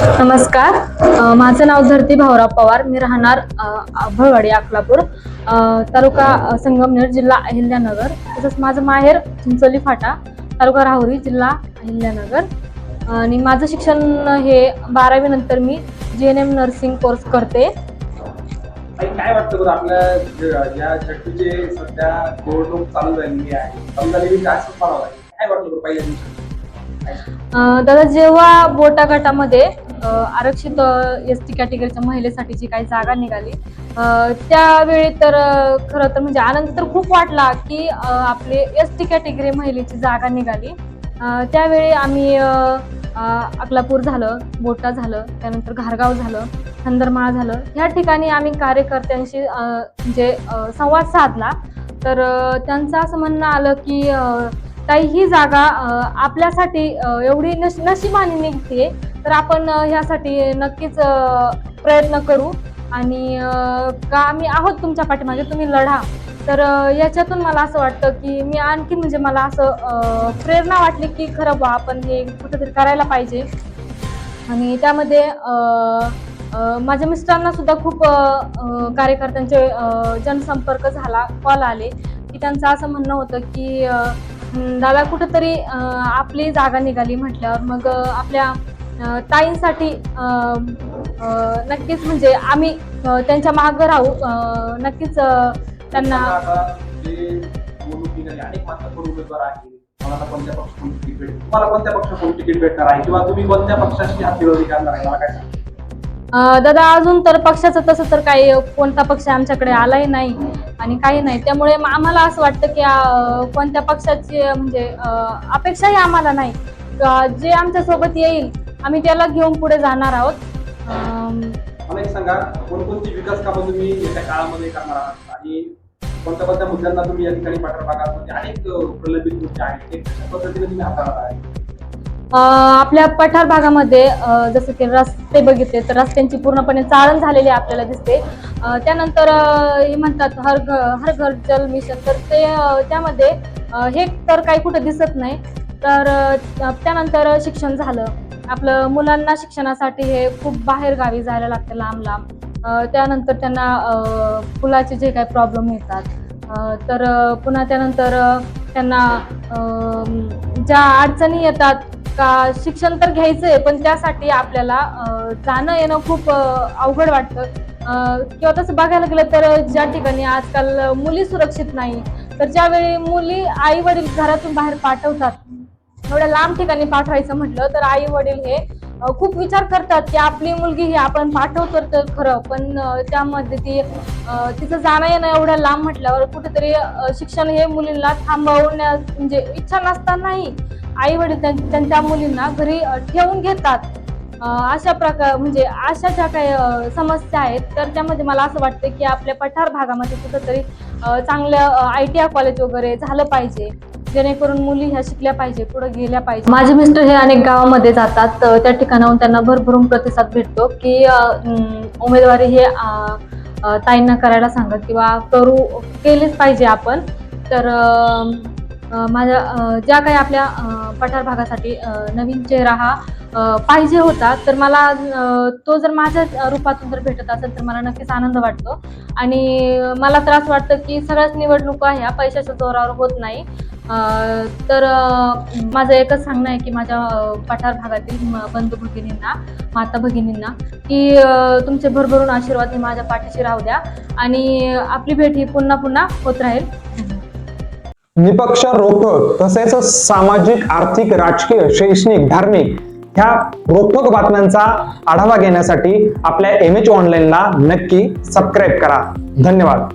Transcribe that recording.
नमस्कार. माझं नाव धरती भाऊराव पवार. मी राहणार अ, भळवाडी अकलापूर तालुका संगमनेर जिल्हा अहिल्यानगर. तसंच माझं माहेर चिंचोली फाटा तालुका राहुरी जिल्हा अहिल्यानगर. आणि माझं शिक्षण हे बारावी नंतर मी G N M nursing course करते. काय वाटतं आपल्या सध्या निवडणूक चालू झालेली आहे काय दादा जेव्हा बोटा गटामध्ये आरक्षित एस टी कॅटेगरीच्या महिलेसाठी काही जागा निघाली त्यावेळी तर खरं तर म्हणजे आनंद तर खूप वाटला की आपले एस टी कॅटेगरी महिलेची जागा निघाली. त्यावेळी आम्ही अकलापूर झालं बोटा झालं त्यानंतर घारगाव झालं खंदरमाळा झालं. ह्या ठिकाणी आम्ही कार्यकर्त्यांशी म्हणजे संवाद साधला. तर त्यांचं असं म्हणणं आलं की ताई ही जागा आपल्यासाठी एवढी नश नशिबाने निघते. तर आपण ह्यासाठी नक्कीच प्रयत्न करू. आणि का आम्ही आहोत तुमच्या पाठीमागे तुम्ही लढा. तर याच्यातून मला असं वाटतं की मी आणखी म्हणजे मला असं प्रेरणा वाटली की खरं बा आपण हे कुठेतरी करायला पाहिजे. आणि त्यामध्ये माझ्या मिस्टरांना सुद्धा खूप कार्यकर्त्यांचे जनसंपर्क झाला कॉल आले. की त्यांचं असं म्हणणं होतं की दादा कुठंतरी आपली जागा निघाली म्हटल्यावर मग आपल्या ताईंसाठी नक्कीच म्हणजे आम्ही त्यांच्या मागं राहू. नक्कीच त्यांना मला कोणत्या पक्षाकडून तिकीट भेटणार आहे किंवा तुम्ही कोणत्या पक्षाशी हात मिळवणी करणार आहे मला काय दादा अजून तर पक्षाचं तसं तर काही कोणता पक्ष आमच्याकडे आलाही नाही आणि काही नाही. त्यामुळे आम्हाला असं वाटतं की कोणत्या पक्षाची म्हणजे अपेक्षाही आम्हाला नाही. जे आमच्यासोबत येईल आम्ही त्याला घेऊन पुढे जाणार आहोत. अम, मला एक सांगा कोणकोणती विकास कामं तुम्ही येत्या काळामध्ये करणार आहात? आणि कोणत्या कोणत्या मुद्द्यांना तुम्ही या ठिकाणी पाठर भागामध्ये अनेक अ, प्रलंबित मुद्दे आहेत. ते कशा पद्धतीने तुम्ही हाताळणार आहे अ, आपल्या पठार भागामध्ये जसं की रस्ते बघितले तर रस्त्यांची पूर्णपणे चाळण झालेली आपल्याला दिसते. त्यानंतर हे म्हणतात हर हर घर जल मिशन. तर ते त्यामध्ये हे तर काही कुठं दिसत नाही. तर त्यानंतर शिक्षण झालं. आपलं मुलांना शिक्षणासाठी हे खूप बाहेर गावी जायला लागतं लांब लांब. त्यानंतर त्यांना पुलाचे फुलाचे जे काही प्रॉब्लेम येतात. तर पुन्हा त्यानंतर त्यांना ज्या अडचणी येतात का शिक्षण तर घ्यायचं आहे पण त्यासाठी आपल्याला जाणं येणं खूप अवघड वाटतं. किंवा तसं बघायला गेलं तर ज्या ठिकाणी आजकाल मुली सुरक्षित नाही तर ज्यावेळी मुली आई वडील घरातून बाहेर पाठवतात एवढ्या लांब ठिकाणी पाठवायचं म्हटलं तर आई वडील हे खूप विचार करतात की आपली मुलगी ही आपण पाठवतो तर खरं पण त्यामध्ये ती तिचं जाणं येणं एवढ्या लांब म्हटल्यावर कुठेतरी शिक्षण हे मुलींना थांबवण्यास म्हणजे इच्छा नसतानाही आई वडील त्यांच्या मुलींना घरी ठेवून घेतात. अशा प्रकार म्हणजे अशा ज्या काही समस्या आहेत तर त्यामध्ये मला असं वाटतं की आपल्या पठार भागामध्ये कुठंतरी चांगलं आय टी आय कॉलेज वगैरे झालं पाहिजे. जेणेकरून मुली ह्या शिकल्या पाहिजे पुढे गेल्या पाहिजे. माझे मिस्टर हे अनेक गावामध्ये जातात त्या ठिकाणाहून त्यांना भरभरून प्रतिसाद भेटतो की उमेदवारी हे ताईंना करायला सांगत किंवा करू केलीच पाहिजे आपण. तर माझ्या ज्या काही आपल्या पठार भागासाठी नवीन चेहरा हा पाहिजे होता तर मला तो जर माझ्या रूपातून जर भेटत असेल तर मला नक्कीच आनंद वाटतो. आणि मला तर असं वाटतं की सगळ्याच निवडणुका ह्या पैशाच्या जोरावर होत नाही. तर माझं एकच सांगणं आहे की माझ्या पठार भागातील बंधू भगिनींना माता भगिनींना की तुमचे भरभरून आशीर्वाद हे माझ्या पाठीशी राहू द्या आणि आपली भेट ही पुन्हा पुन्हा होत राहील. निपक्ष रोखक तसेच सामाजिक आर्थिक राजकीय शैक्षणिक धार्मिक ह्या रोखक बातम्यांचा आढावा घेण्यासाठी आपल्या एम एच ऑनलाईनला नक्की सबस्क्राईब करा. धन्यवाद.